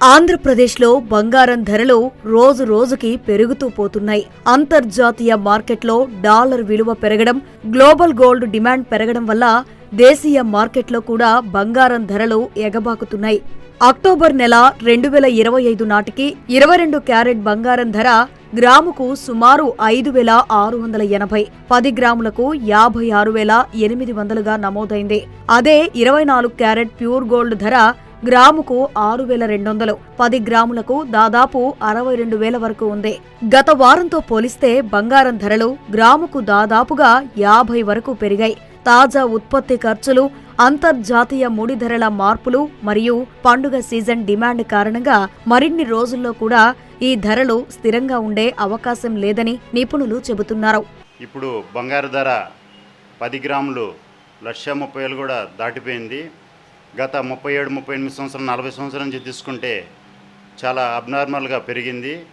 ఆంధ్రప్రదేశ్లో బంగారం ధరలు రోజు రోజుకి పెరుగుతూ పోతున్నాయి. అంతర్జాతీయ మార్కెట్లో డాలర్ విలువ పెరగడం గ్లోబల్ గోల్డ్ డిమాండ్ పెరగడం వల్ల దేశీయ మార్కెట్లో కూడా బంగారం ధరలు ఎగబాకుతున్నాయి. అక్టోబర్ నెల రెండు వేల ఇరవై ఐదు నాటికి ఇరవై రెండు క్యారెట్ బంగారం ధర గ్రాముకు సుమారు ఐదు వేల ఆరు వందల ఎనభై పది గ్రాములకు యాభై ఆరు వేల ఎనిమిది వందలుగా నమోదైంది. అదే ఇరవై నాలుగు క్యారెట్ ప్యూర్ గోల్డ్ ధర గ్రాముకు ఆరు వేల రెండు వందలు పది గ్రాములకు దాదాపు అరవై రెండు వేల వరకు ఉంది. గత వారంతో పోలిస్తే బంగారం ధరలు గ్రాముకు దాదాపుగా యాభై వరకు పెరిగాయి. తాజా ఉత్పత్తి ఖర్చులు అంతర్జాతీయ ముడి ధరల మార్పులు మరియు పండుగ సీజన్ డిమాండ్ కారణంగా మరిన్ని రోజుల్లో కూడా ఈ ధరలు స్థిరంగా ఉండే అవకాశం లేదని నిపుణులు చెబుతున్నారు. ఇప్పుడు బంగారు ధర పది గ్రాములు లక్ష ముప్పై వేలు కూడా దాటిపోయింది. గత ముప్పై ఏడు ముప్పై ఎనిమిది సంవత్సరం నలభై సంవత్సరం నుంచి తీసుకుంటే చాలా అబ్నార్మల్గా పెరిగింది.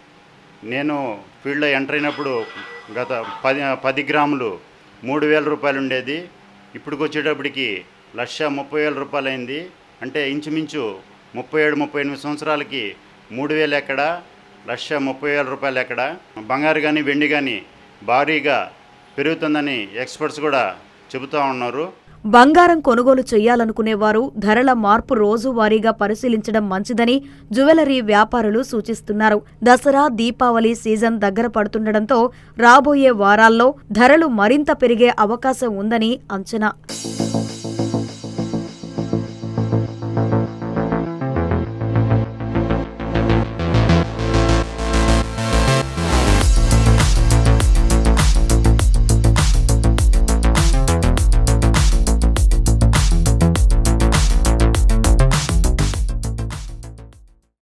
నేను ఫీల్డ్లో ఎంటర్ అయినప్పుడు గత పది పది గ్రాములు మూడు వేల రూపాయలు ఉండేది. ఇప్పటికి వచ్చేటప్పటికి లక్ష ముప్పై వేల రూపాయలు అయింది. అంటే ఇంచుమించు ముప్పై ఏడు ముప్పై ఎనిమిది సంవత్సరాలకి మూడు వేలు ఎక్కడ లక్ష ముప్పై వేల రూపాయలు ఎక్కడ. బంగారు కానీ వెండి కానీ భారీగా పెరుగుతుందని ఎక్స్పర్ట్స్ కూడా చెబుతూ ఉన్నారు. బంగారం కొనుగోలు చేయాలనుకునేవారు ధరల మార్పు రోజువారీగా పరిశీలించడం మంచిదని జ్యువెలరీ వ్యాపారులు సూచిస్తున్నారు. దసరా దీపావళి సీజన్ దగ్గర పడుతుండటంతో రాబోయే వారాల్లో ధరలు మరింత పెరిగే అవకాశం ఉందని అంచనా.